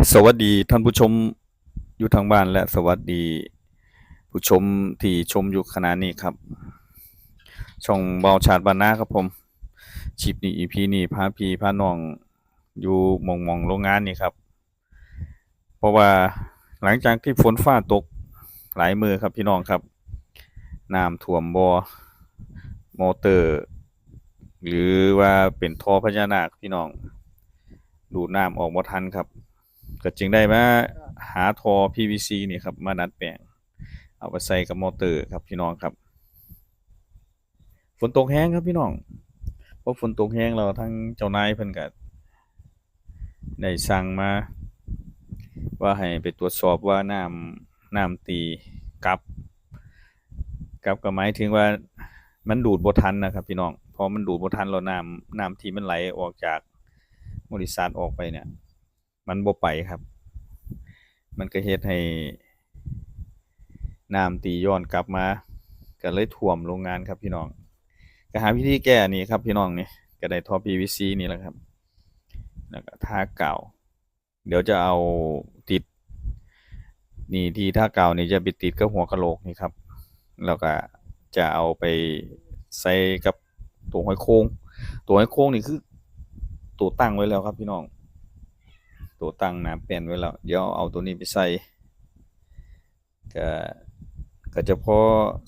สวัสดีท่านผู้ชมอยู่ทางบ้านและสวัสดี ผู้ชมที่ชมอยู่ขณะนี้ครับ ช่องเบาชาติบานนาครับผมชิปนี้ EP นี้พาพีพาน้องอยู่มองมองโรงงานนี่ครับ เพราะว่าหลังจากที่ฝนฟ้าตกหลายมือครับพี่น้องครับน้ำท่วมบอมอเตอร์ หรือว่าเป็นท่อพญานาคพี่น้องดูดน้ำออกบ่ทันครับ ก็จึงได้มาหาท่อ PVC นี่ครับมาดัดแปลง เอาไปใส่กับมอเตอร์ครับพี่น้องครับฝนตกแห้งครับพี่น้องเพราะฝนตกแห้งเราทั้งเจ้านายเพิ่นก็ได้สั่งมา ว่าให้ไปตรวจสอบว่าน้ำน้ำตีกับกับก็หมายถึงว่ามันดูดบทันนะครับพี่น้องพอมันดูดบทันแล้วน้ำน้ำที่มันไหลออกจากบริษัทออกไปเนี่ย มันบ่ไปครับ มันก็เฮ็ดให้น้ำตีย้อนกลับมาก็เลยท่วมโรงงานครับพี่น้องก็หาวิธีแก้นี่ครับพี่น้องนี่ก็ได้ท่อ PVC นี่แหละครับ แล้วก็ท่าเก่า เดี๋ยวจะเอาติด นี่ที่ท่าเก่านี่จะไปติดกับหัวกะโหลกนี่ครับแล้วก็จะเอาไปใส่กับตัวห้อยโค้ง ตัวห้อยโค้งนี่คือตัวตั้งไว้แล้วครับพี่น้อง ตัวตั้งหนาแป้นไว้แล้วเดี๋ยวเอาตัวนี้ไปใส่ก็ก็จะพอ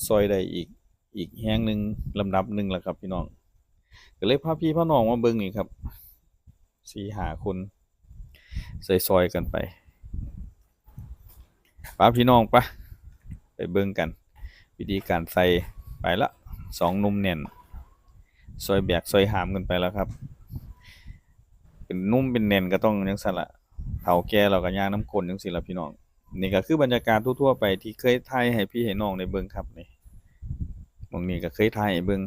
ซอยได้อีกอีกแห้งหนึ่งลำดับหนึ่งแล้วครับพี่น้องก็เลยพาพี่พาน้องมาเบิ่งนี่ครับสี่หาคนใส่ซอยกันไปพาพี่น้องปะไปเบิ่งกัน วิธีการใส่ไปละสองนุ่มแน่นซอยแบกซอยหามกันไปแล้วครับ เป็นนุ่มเป็นแน่นก็ต้องจังซั่นละ เฒ่าแก่เราก็ย่างน้ำกลนจังซี่ล่ะพี่น้องนี่ก็คือบรรยากาศทั่วๆไปที่เคยถ่ายให้พี่ให้น้องได้เบิ่งครับนี่มองนี้ก็เคยถ่ายให้เบิ่ง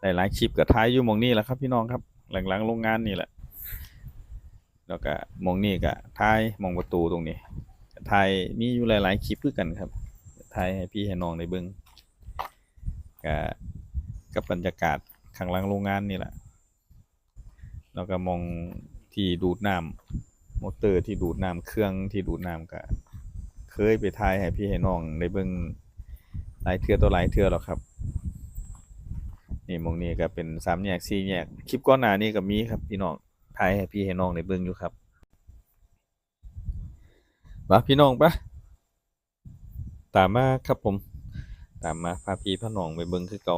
หลายๆคลิปก็ถ่ายอยู่มองนี้แหละครับ พี่น้องครับ หลังๆโรงงานนี่แหละ แล้วก็มองนี้ก็ถ่ายมองประตูตรงนี้ถ่ายมีอยู่หลายๆคลิปคือกันครับถ่ายให้พี่ให้น้องได้เบิ่งก็กับบรรยากาศข้างหลังโรงงานนี่แหละแล้วก็มองที่ดูดน้ำ มอเตอร์ที่ดูดน้ำเครื่องที่ดูดน้ำก็เคยไปถ่ายให้พี่ให้น้องได้เบิ่งหลายเทือตัวหลายเทือแล้วครับ นี่มองนี้ก็เป็นสามแยกสี่แยกคลิปก่อนหน้านี้ก็มีครับพี่น้องถ่ายให้พี่ให้น้องได้เบิ่งอยู่ครับมาพี่น้องปะตามมาครับผม ตามมาพาพี่พาน้องไปเบิ่งคือเก่า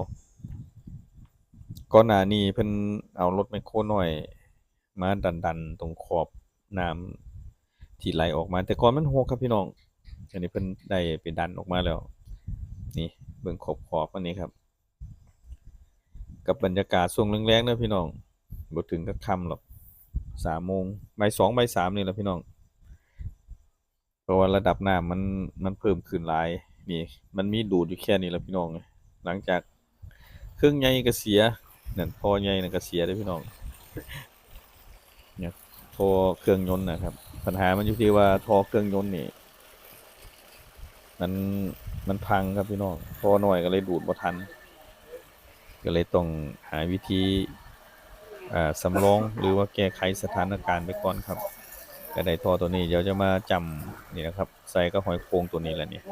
ก่อนหน้านี้เพิ่นเอารถแมโครหน้อย มาดันๆตรงขอบ น้ำที่ไหลออกมา แต่ก่อนมันหกครับพี่น้องอันนี้เพิ่นได้ไปดันออกมาแล้ว นี่เบิ่งขอบขอบอันนี้ครับ กับบรรยากาศช่วงแรงๆเด้อพี่น้องบ่ถึงกับค่ำหรอกสามโมงบ่ายสองบ่ายสามนี่แหละพี่น้อง เพราะว่าระดับน้ำมันมันเพิ่มขึ้นหลายนี่ มันมีดูดอยู่แค่นี้แหละพี่น้อง หลังจากเครื่องใหญ่ก็เสียนั่นพอใหญ่นั่นก็เสียเด้พี่น้อง อเครื่องยนต์นะครับ ปัญหามันอยู่ที่ว่าท่อเครื่องยนต์นี่มันมันพังครับพี่น้องท่อน้อยก็เลยดูดบ่ทัน ก็เลยต้องหาวิธีอ่าสำรองหรือว่าแก้ไขสถานการณ์ไปก่อนครับก็ได้ท่อตัวนี้เดี๋ยวจะมาจำนี่นะครับใส่กับหอยโครงตัวนี้แหละนี่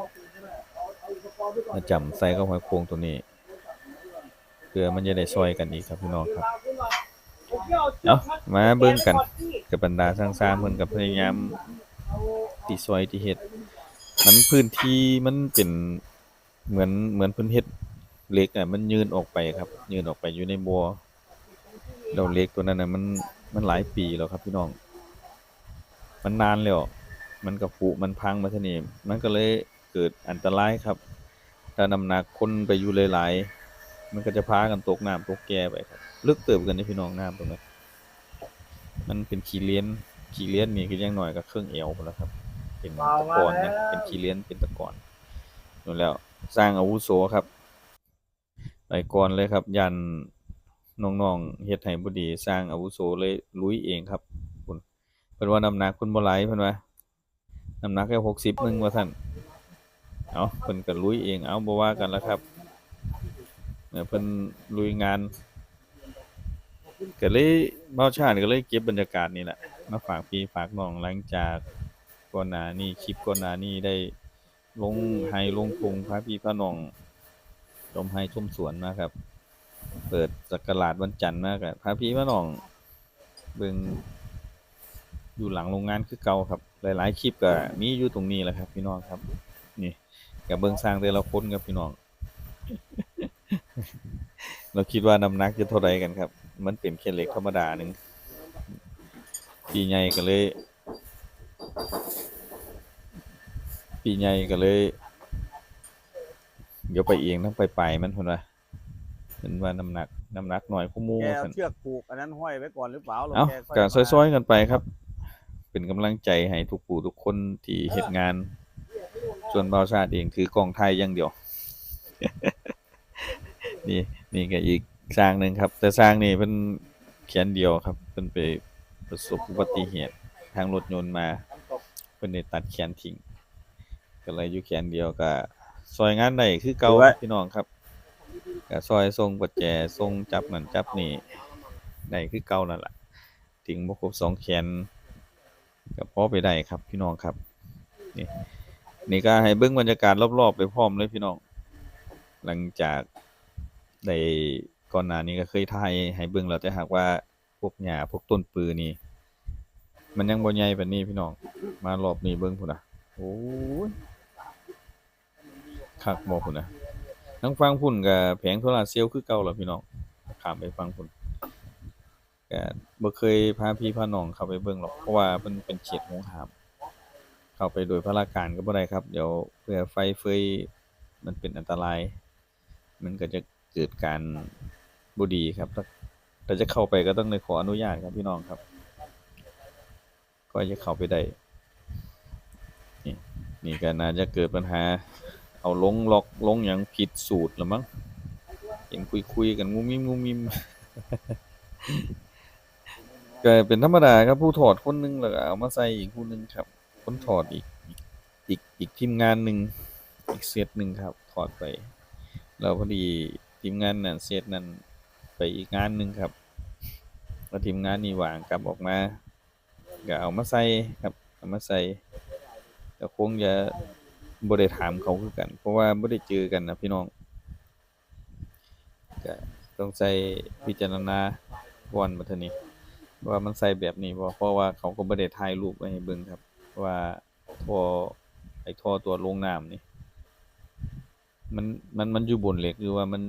มาจำใส่กับหอยโครงตัวนี้เพื่อมันจะได้ซอยกันอีกครับพี่น้องครับ เอาะมาเบิ่งกันกับบรรดาสร้างสร้างเพิ่นก็พยายามที่ซอยที่เฮ็ดมันพื้นที่มันเป็นเหมือนเหมือนเพิ่นเฮ็ดเล็กอะมันยืนออกไปครับยืนออกไปอยู่ในบ่อแล้วเล็กตัวนั้นน่ะมันมันหลายปีแล้วครับพี่น้อง มันนานแล้วมันก็ผุมันพังมาทีนี้มันก็เลยเกิดอันตรายครับ ถ้าน้ำหนักคนไปอยู่หลายๆมันก็จะพากันตกน้ำตกแก่ไปครับ ลึกเติบกันนี่พี่น้องน้ำตรงนั้นมันเป็นขี้เลี้ยนขี้เลี้ยนนี่ก็ยังหน่อยก็เครื่องเอวพุ่นแล้วครับ เป็นตะกอนนะเป็นขี้เลี้ยนเป็นตะกอนนู่นแล้วสร้างอาวุโสครับไปก่อนเลยครับ ยันน้องๆเฮ็ดให้บ่ดี สร้างอาวุโสเลยลุยเองครับคุณเพิ่นว่าน้ำหนักเพิ่นบ่หลายเพิ่นว่าน้ำหนักแค่60นึงว่าซั่นเอาเพิ่นก็ลุยเองเอาบ่ว่ากันแล้วครับเมื่อเพิ่นลุยงาน ก็เลยเมาชาติก็เลยเก็บบรรยากาศนี่แหละ มาฝากพี่ฝากน้องหลังจากก่อนหน้านี้คลิปก่อนหน้านี้ได้ลงไห้ลงพงพาพี่พาน้องชมไห้ชมสวนมาครับ เปิดสักราชวันจันทร์มากครับพาพี่พาน้องเบิ่งอยู่หลังโรงงานคือเก่าครับ หลายๆคลิปก็มีอยู่ตรงนี้แหละครับ พี่น้องครับ นี่กับเบิ่งสร้างแต่ละคนครับพี่น้อง เราคิดว่าน้ำหนักจะเท่าไรกันครับ มันเป็นแค่เหล็กธรรมดาหนึ่งปีใหญ่ก็เลย ปีใหญ่ก็เลย เดี๋ยวไปเองต้องไปไปมันคนว่าเป็นว่าน้ำหนักน้ำหนักหน่อยคู่มูแกกัเอานเชือกผูกอันนั้นห้อยไว้ก่อนหรือเปล่าแล้วเอ้าแกค่ก็มาซอยๆกันไปครับ เป็นกำลังใจให้ทุกผู้ทุกคนที่เฮ็ดงาน ส่วนเบาชาติเองถือกองไทยอย่างเดียว นี่นี่ก็อีก สร้างหนึ่งครับ แต่สร้างนี่เป็นแขนเดียวครับเป็นไปประสบอุบัติเหตุทางรถยนต์มาเป็นได้ตัดแขนทิ้งก็เลยอยู่แขนเดียวก็ซอยงานได้คือเก่าพี่น้องครับก็ซอยส่งปัจแจส่งจับนั่นจับนี่ได้คือเก่านั่นล่ะถึงบ่ครบสองแขนก็พอไปได้ครับพี่น้องครับนี่นี่ก็ให้เบิ่งบรรยากาศรอบๆไปพร้อมเลยพี่น้อง หลังจากได้ ก่อนหน้านี้ก็เคยถ่ายให้เบิ่งแล้วแต่หากว่าพวกหญ้าพวกต้นปือนี่ มันยังบ่ใหญ่ปานนี้พี่น้อง มารอบนี้เบิ่งพุ่นน่ะโอ้ยคักบ่พุ่นน่ะทั้งฟังพุ่นก็แผงโซลาร์เซลล์คือเก่าแล้วพี่น้องข้ามไปฟังพุ่นก็บ่เคยพาพี่พาน้องเข้าไปเบิ่งหรอกเพราะว่ามันเป็นเขตหงหาม เข้าไปโดยพลาการก็บ่ได้ครับ เดี๋ยวเพื่อไฟเฟยมันเป็นอันตราย มันก็จะเกิดการ บ่ดีครับถ้าจะเข้าไปก็ต้องได้ขออนุญาตครับพี่น้องครับก็จะเข้าไปได้ นี่นี่ก็น่าจะเกิดปัญหา เอาลงล็อกลงหยังผิดสูตรแล้วมั้งเห็นคุยๆกันงุมงิมงุมงิมก็เป็นธรรมดาครับผู้ถอดคนหนึงแล้วก็เอามาใส่อีกผู้หนึงครับ คนถอดอีกอีกอีกทีมงานหนึ่งอีกเซตหนึ่งครับถอดไปแล้วพอดีทีมงานนั้นเซตนั้น ไปอีกงานหนึ่งครับแล้วทีมงานนี้ว่างกลับออกมาก็เอามาใส่ครับเอามาใส่แต่คงจะบ่ได้ถามเขาคือกัน เพราะว่าบ่ได้เจอกันนะพี่น้องก็ต้องใส่พิจารณาก่อนบัดเทื่อนี้ ว่ามันใส่แบบนี้บ่เพราะว่าเขาก็บ่ได้ถ่ายรูปไว้ให้เบิ่งครับ ว่าท่อไอ้ท่อตัวลงน้ำนี่มันมันมันอยู่บนเหล็กหรือว่ามัน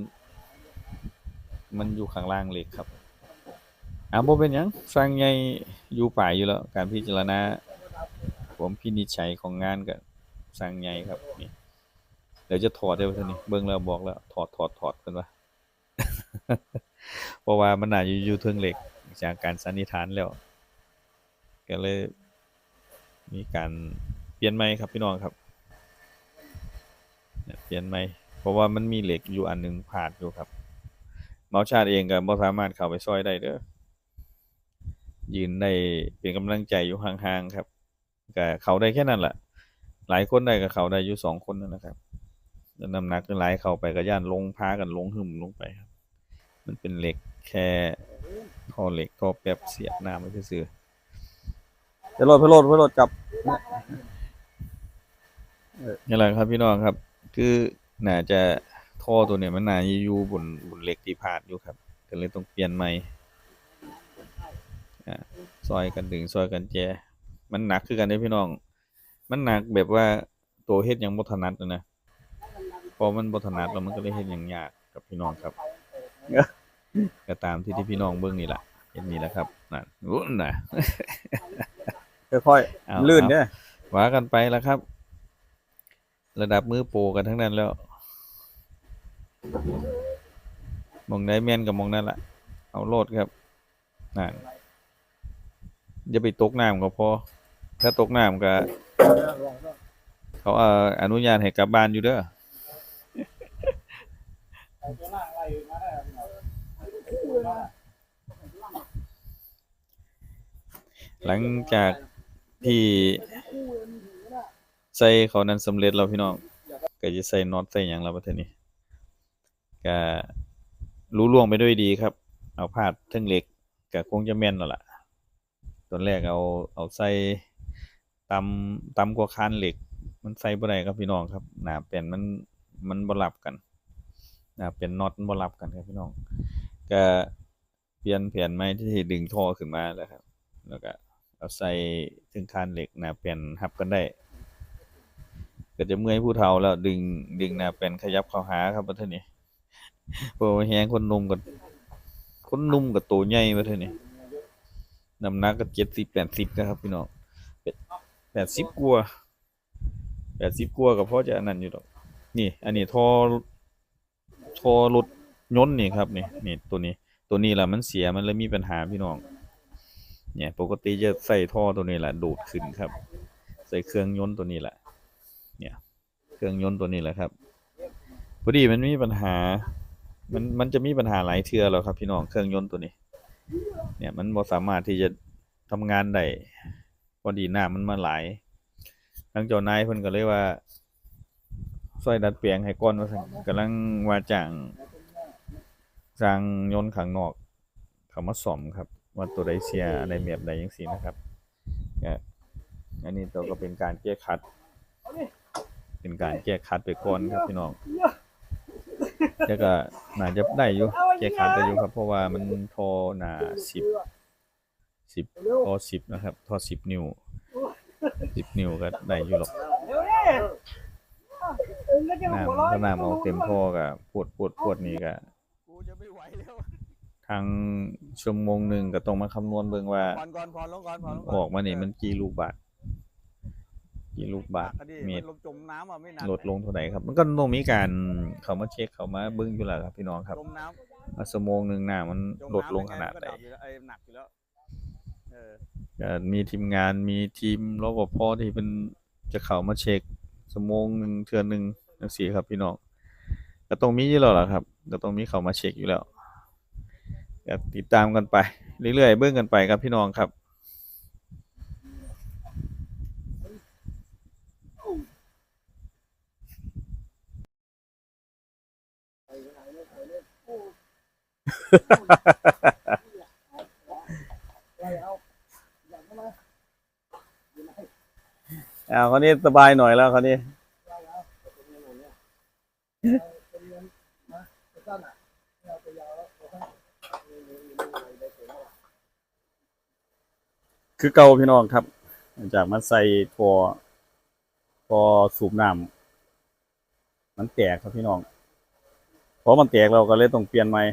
มันอยู่ข้างล่างเหล็กครับอ่าบ่เป็นยังสร้างใหญ่อยู่ป่ายอยู่แล้ว การพิจารณาผมพินิจฉัยของงานก็สร้างใหญ่ครับนี่เดี๋ยวจะถอดได้ว่านนี่เบิ่งแล้วบอกแล้วถอดถอดถอดเพิ่นว่าเพราะว่ามันน่าจะอยู่เทิงเหล็กจากการสันนิษฐานแล้วก็เลย มีการเปลี่ยนไม้ครับพี่น้องครับเนี่ยเปลี่ยนไม้เพราะว่ามันมีเหล็กอยู่อันหนึ่งพาดอยู่ครับ เมาชาติเองก็บ่สามารถเข้าไปซอยได้เด้อยืนได้เป็นกำลังใจอยู่ห่างๆครับก็เขาได้แค่นั้นแหละหลายคนได้ก็เขาได้อยู่สองคนนั่นนะครับแล้วน้ำหนักหลายเข้าไปก็ย่านลงพากันลงหึมลงไปครับ มันเป็นเหล็กแค่ท่อเหล็กท่อแป๊บเสียบน้ำไว้ซื่อๆไปโหลดไปโลดไปโลดจับนี่แหละครับพี่น้องครับ คือน่าจะ ท่อตัวเนี้ยมันน่าจะอยู่บนบนเหล็กที่พาดอยู่ครับ ก็เลยต้องเปลี่ยนใหม่อ่าซอยกันดึงซอยกันแจ มันหนักคือกันเด้อพี่น้อง มันหนักแบบว่าตัวเฮ็ดหยังบ่ถนัดอะนะพอมันบ่ถนัดแล้วมันก็เลยเฮ็ดหยังยากกับพี่น้องครับ ก็ตามที่ที่พี่น้องเบิ่งนี่แหละเห็นนี่แหละครับนั่นอุ้นน่ะ ค่อยเอาๆลื่นเอาเนี่ย ว่ากันไปแล้วครับ ระดับมือโปรกันทั้งนั้นแล้ว มองได้แม่นกับมองนั่นแหละเอาโลดครับนั่นอย่าไปตกน้ำก็พอถ้าตกน้ำก็เขาเอ่ออนุญาตให้กลับบ้านอยู่เด้อหลังจากที่ใส่เขานั้นสำเร็จแล้วพี่น้องก็จะใส่น็อตใส่หยังแล้วประเทศนี้ ก็รู้ล่วงไปด้วยดีครับ เอาพาดเทั้งเหล็กก็คงจะแม่นแล้วล่ะตอนแรกเอาเอาใส่ตำตำกว่าคานเหล็ก มันใส่บ่ได้ครับพี่น้องครับหนาแป้นมันมันบ่รับกันหนาแป้นน็อตบ่รับกันครับพี่น้อง ก็เปลี่ยนแผนใหม่ที่ดึงท่อขึ้นมาแล้วครับ แล้วก็เอาใส่ถึงคานเหล็กหนาแป้นหับกันได้ก็จะเมื่อยผู้เฒ่าแล้วดึงดึงหนาแป้นขยับเข้าหาครับบัดเทื่อนี้ เพราะว่าแฮงคนนุ่มกับคนนุ่มกับตัวใหญ่บัดเทื่อนี้น้ำหนักก็70 80นะครับพี่น้องแปดสิบกัว่า80กว่าก็พอจะอันนั้นอยู่ดอก นี่ อันนี้ทอทอรถยนต์นี่ครับนี่นี่ตัวนี้ ตัวนี้แหละมันเสียมันเลยมีปัญหาพี่น้อง เนี่ยปกติจะใส่ท่อตัวนี้แหละดูดขึ้นครับ ใส่เครื่องยนต์ตัวนี้แหละ เนี่ย เครื่องยนต์ตัวนี้แหละครับพอดีมันมีปัญหา มันมันจะมีปัญหาหลายเทือแล้วครับ พี่น้องเครื่องยนต์ตัวนี้ เนี่ยมันบ่สามารถที่จะทำงานได้พอดีหน้ำมันมาหลายทางเจ้านายเพิ่นก็เลยว่าซอยดัดแปลงให้ก่อนว่าซั่นกำลังว่าจ้างสร้างยนต์ข้างนอกเขามาซ่อมครับ ว่าตัวใดเสียอะไรแบบใดจังซี่นะครับก็อันนี้ตัวก็เป็นการแก้ขัด เป็นการแก้ขัดไปก่อนครับพี่น้อง แต่ก็น่าจะได้อยู่แก้ขัดได้อยู่ครับ เพราะว่ามันทอหนาสิบสิบทอสิบนะครับ ทอสิบนิ้วสิบนิ้วก็ได้อยู่หรอกน้ำถ้าน้ำเอาเต็มท่อก็ปวดปวดปวดนี่ก็กูจะไม่ไหวแล้วทางชั่วโมงหนึ่งก็ต้องมาคำนวณเบิ่งว่าผ่อนก่อนผ่อนลงก่อนผ่อนลงออกมานี่มันกี่ลูกบาท กี่ลูกบาทคดีเมมัตนรลงจมน้ำอะไม่นานลดลงเท่าไหร่ครับ มันก็ต้องมีการเขามาเช็คเขามาเบิ้งอยู่แล้วครับพี่น้องครับจมน้ำว่าชั่วโมงหนึ่งหน้ามันจมลดน้ำลงขนาดมัไหนก็บอยู่แล้วไอ้หนักอยู่แล้วเออก็มีทีมงานมีทีมรปภที่เป็นจะเข้ามาเช็คชั่วโมงหนึ่งเทื่อหนึ่งจังซี่ครับพี่น้องก็ต้องมีอยู่แล้วล่ะครับก็ต้องมีเขามาเช็คอยู่แล้วก็ติดตามกันไป เรื่อยๆเบิ่งกันไปครับพี่น้องครับ อ่าคราวนี้สบายหน่อยแล้วคราวนี้คือเก่าพี่น้องครับ จากมันใส่พอพอสูบน้ำมันแตกครับพี่น้องพอมันแตกเราก็เลยต้องเปลี่ยนใหม่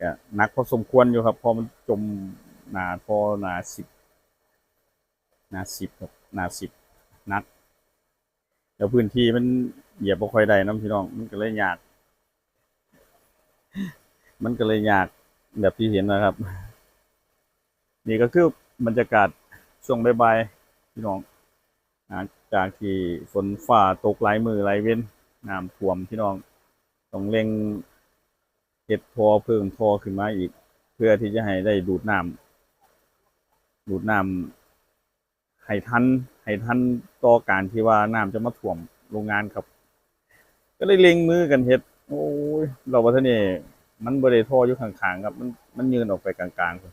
ก็หนักพอสมควรอยู่ครับ พอมันจมหนาพอหนาสิบหนาสิบครับหนาสิบนักแล้วพื้นที่มันเหยียบบ่ค่อยได้น้ำพี่น้อง มันก็เลยยาก มันก็เลยยากแบบที่เห็นนะครับ นี่ก็คือบรรยากาศช่วงบ่ายๆพี่น้องหลังจากที่ฝนฟ้าตกหลายมือหลายเว้นน้ำท่วมพี่น้องต้องเร่ง เห็ดทอเพิ่มทอขึ้นมาอีก เพื่อที่จะให้ได้ดูดน้ำดูดน้ำให้ทันให้ทันต่อการที่ว่าน้ำจะมาท่วมโรงงานครับ ก็เลยเล็งมือกันเฮ็ด โอ้ยเราว่าท่านี่มันบ่ได้ท่ออยู่ข้างๆครับ มันมันยืนออกไปกลางๆครับ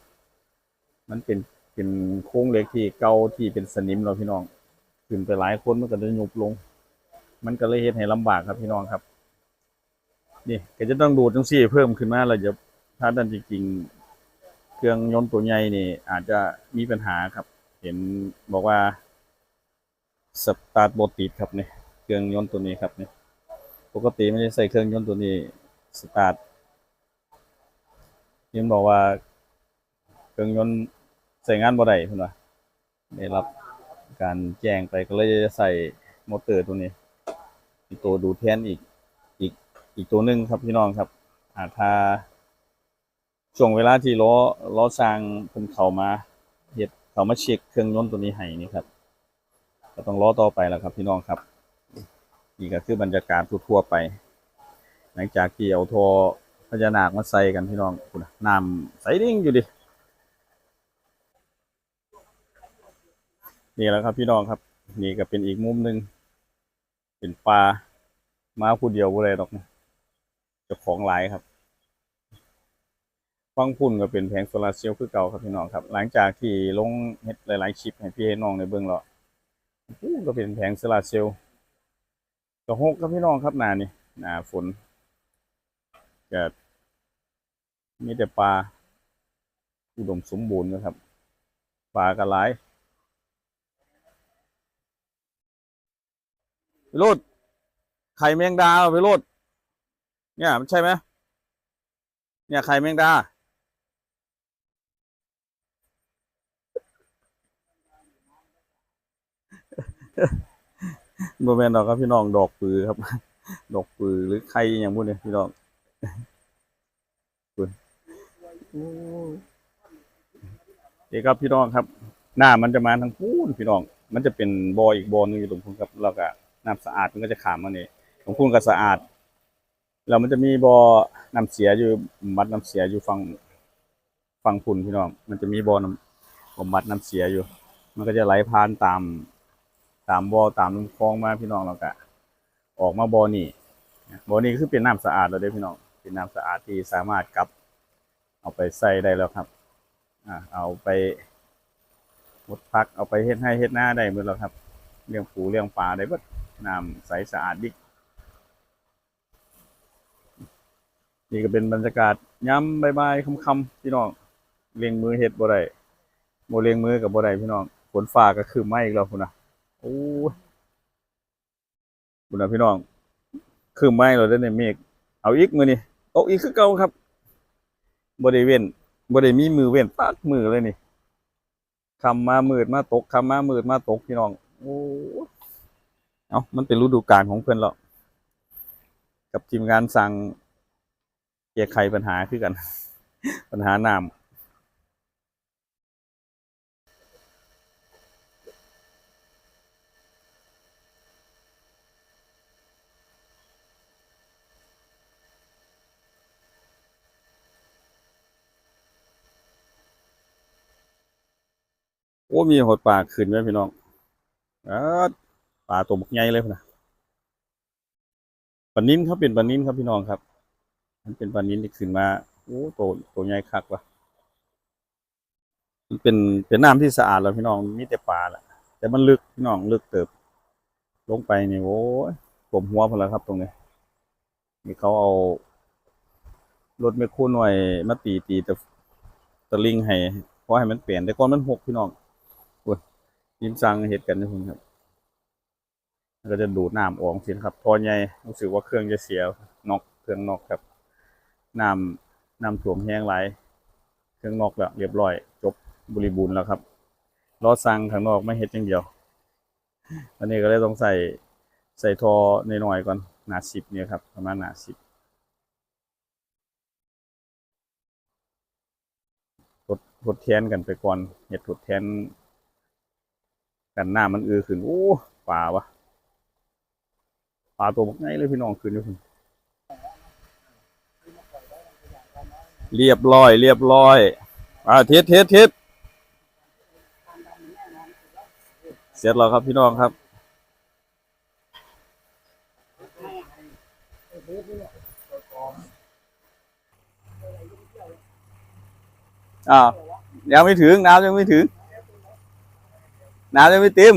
มันเป็นเป็นโค้งเล็กที่เก่าที่เป็นสนิมเราพี่น้องขึ้นไปหลายคนมันก็จะยุบลง มันก็เลยเฮ็ดให้ลำบากครับพี่น้องครับ นี่ก็จะต้องดูดจังซี่เพิ่มขึ้นมาแล้วจะถ้าดันจริงๆ เครื่องยนต์ตัวใหญ่นี่อาจจะมีปัญหาครับ เห็นบอกว่าสตาร์ทบติดครับเนี่ยเครื่องยนต์ตัวนี้ครับเนี่ยปกติไม่ได้ใส่เครื่องยนต์ตัวนี้สตาร์ทเห็นบอกว่าเครื่องยนต์ใส่งานบ่ได้เพิ่นว่าได้รับการแจ้งไปก็เลยจะใส่มอเตอร์ตัวนี้ ตัวดูแทนอีก อีกตัวหนึ่งครับพี่น้องครับอาถ้าช่วงเวลาที่ล้อล้อสร้างเพิ่นเข้ามาเฮ็ดเขามาเช็คเครื่องยนต์ตัวนี้ให้นี่ครับก็ต้องรอต่อไปแล้วครับพี่น้องครับนี่ก็คือบรรยากาศทั่วๆไป หลังจากที่เอาทอพญานาคมาใส่กันพี่น้องคุณนะน้ำใสดิ่งอยู่ดินี่แหละครับพี่น้องครับ นี่ก็เป็นอีกมุมหนึ่งเป็นปลามาผู้เดียวบ่ได้ดอกนะ เจ้าของหลายครับฟังพุ่นก็เป็นแผงโซลาร์เซลล์คือเก่าครับพี่น้องครับ หลังจากที่ลงเฮ็ดหลาย ๆ คลิปให้พี่ให้น้องในเบื้องแล้วอู้ก็เป็นแผงโซลาร์เซลล์ก็หกครับพี่น้องครับหนานี่หนาฝนเก็มีแต่ปลาอุดมสมบูรณ์นะครับปลากระไรพิโรดไข่แมงดาเหรอพิโรด เนี่ย มันใช่ไหมเนี่ยไข่แมงดา โมเมนดอกครับพี่น้องดอกปือครับ ดอกปือหรือใครอย่างพวกนี้พี่น้องเดี๋ยวครับพี่น้องครับ หน้ามันจะมาทางพูนพี่น้อง มันจะเป็นบออีกบอนึงอยู่ตรงพูนครับแล้วก็น้ำสะอาดมันก็จะขามมาเนี่ยตรงพูนก็สะอาด แล้วมันจะมีบอน้ำเสียอยู่บัดน้ำเสียอยู่ฝั่งฝั่งพุ่นพี่น้องมันจะมีบอน้ำบำบัดน้ำเสียอยู่ มันก็จะไหลผ่านตาม ตามบ่อตามลำคลองมาพี่น้องเราก็ออกมาบ่อนี่บ่อนี่คือเป็นน้ำสะอาดแล้วเด้พี่น้องเป็นน้ำสะอาดที่สามารถกลับ เอาไปใส่ได้แล้วครับอ่าเอาไปมดพักเอาไปเฮ็ดให้เฮ็ดหน้าได้หมดแล้วครับเลี้ยงปูเลี้ยงปลาได้เบิดน้ำใสสะอาดดิ นี่ก็เป็นบรรยากาศย้ำใบายๆค่ำๆพี่น้องเลี้ยงมือเฮ็ดบ่ได้บ่เลี้ยงมือกับบ่ได้พี่น้องฝนฟ้าก็คือไหมอีกแล้วพุ่นะโอ้ยบุญนะพี่น้อง คือไม่เราได้ในเมฆเอาอีกมือนี่ตกอีกคือเก่าครับบริเวณบริมีมือเว้นปักมือเลยนี่คำมามืดมาตกคำมามืดมาตกพี่น้องโอ้เอามันเป็นฤดูกาลของเพื่อนเรากับทีมงานสั่ง แก้ไขปัญหาคือกัน ปัญหาน้ำโอ้มีหดปลาขึ้นไหมพี่น้องอปลาตัวบักใหญ่เลยนะปลานิ้นครับเป็นปลานิ้นครับพี่น้องครับ มันเป็นปลานิ้นี่ขึ้นมาโอ้ตัวตัวใหญ่คักวะมันเป็นเป็นน้ำที่สะอาดแล้วพี่น้องมีแต่ปลาแหละแต่มันลึกพี่น้องลึกเติบ ลงไปนี่โอ้ยผมหัวพอแล้วครับตรงนี้นี่เขาเอารถเมคโครหน่อยมาตีตีแตะตะลิงให้เพราะให้มันเปลี่ยนแต่ก่อนมันหกพี่น้องอุ้ยยิ้มซังเห็ดกันนะคุณครับแล้วก็จะดูดน้ำออกสินครับทอใหญ่รู้สึกว่าเครื่องจะเสียนอกเครื่องนอกครับ น้ำน้ำถ่วมแห้งไหลเครื่องนอกแล้วเรียบร้อย จบบริบูรณ์แล้วครับรอสั่งข้างนอกไม่เห็ดอย่างเดียวอันนี้ก็เลยต้องใส่ใส่ทอในหน่อยก่อนหนาสิบเนี่ยครับประมาณหนาสิบทดทดแทนกันไปก่อนเห็ดทดแทนกันหน้ามันอือขึ้นโอ้ปลาวะปลาตัวบักไงเลยพี่น้องขึ้นอยู่พุ่น เรียบร้อย เรียบร้อยอ่าเทสเทสเทสเสร็จแล้วครับพี่น้องครับ อ่ายังไม่ถึงน้ำยังไม่ถึง น้ำยังไม่เต็ม